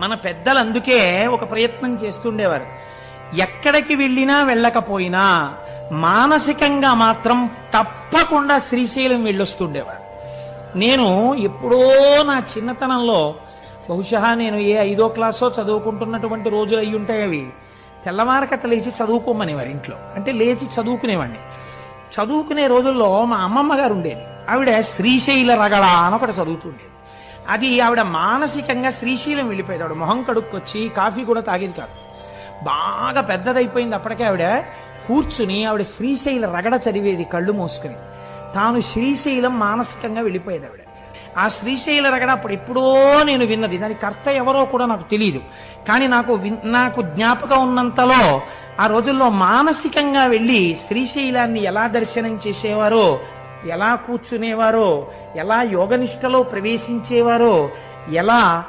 మన పెద్దలు అందుకే ఒక ప్రయత్నం చేస్తుండేవారు. ఎక్కడికి వెళ్ళినా వెళ్ళకపోయినా మానసికంగా మాత్రం తప్పకుండా శ్రీశైలం వెళ్ళొస్తుండేవారు. నేను ఎప్పుడో నా చిన్నతనంలో బహుశా నేను ఏ ఐదో క్లాసో చదువుకుంటున్నటువంటి రోజులు అయి ఉంటాయి అవి తెల్లవారకట్ట లేచి చదువుకోమనేవారు ఇంట్లో. అంటే లేచి చదువుకునేవాడిని. చదువుకునే రోజుల్లో మా అమ్మమ్మ గారు ఉండేది. ఆవిడ శ్రీశైల రగడ అని ఒకటి చదువుతుండేది. అది ఆవిడ మానసికంగా శ్రీశైలం వెళ్ళిపోయేది. ఆవిడ మొహం కడుక్కొచ్చి కాఫీ కూడా తాగేది కాదు. బాగా పెద్దదైపోయింది అప్పటికే ఆవిడ. కూర్చుని ఆవిడ శ్రీశైల రగడ చదివేది కళ్ళు మూసుకుని. తాను శ్రీశైలం మానసికంగా వెళ్ళిపోయేది ఆవిడ. ఆ శ్రీశైల రగడ అప్పుడు ఎప్పుడో నేను విన్నది. దాని కర్త ఎవరో కూడా నాకు తెలియదు కానీ నాకు విన్- నాకు జ్ఞాపకం ఉన్నంతలో ఆ రోజుల్లో మానసికంగా వెళ్ళి శ్రీశైలాన్ని ఎలా దర్శనం చేసేవారో ఎలా కూర్చునేవారో ఎలా యోగనిష్టలో ప్రవేశించేవారో ఎలా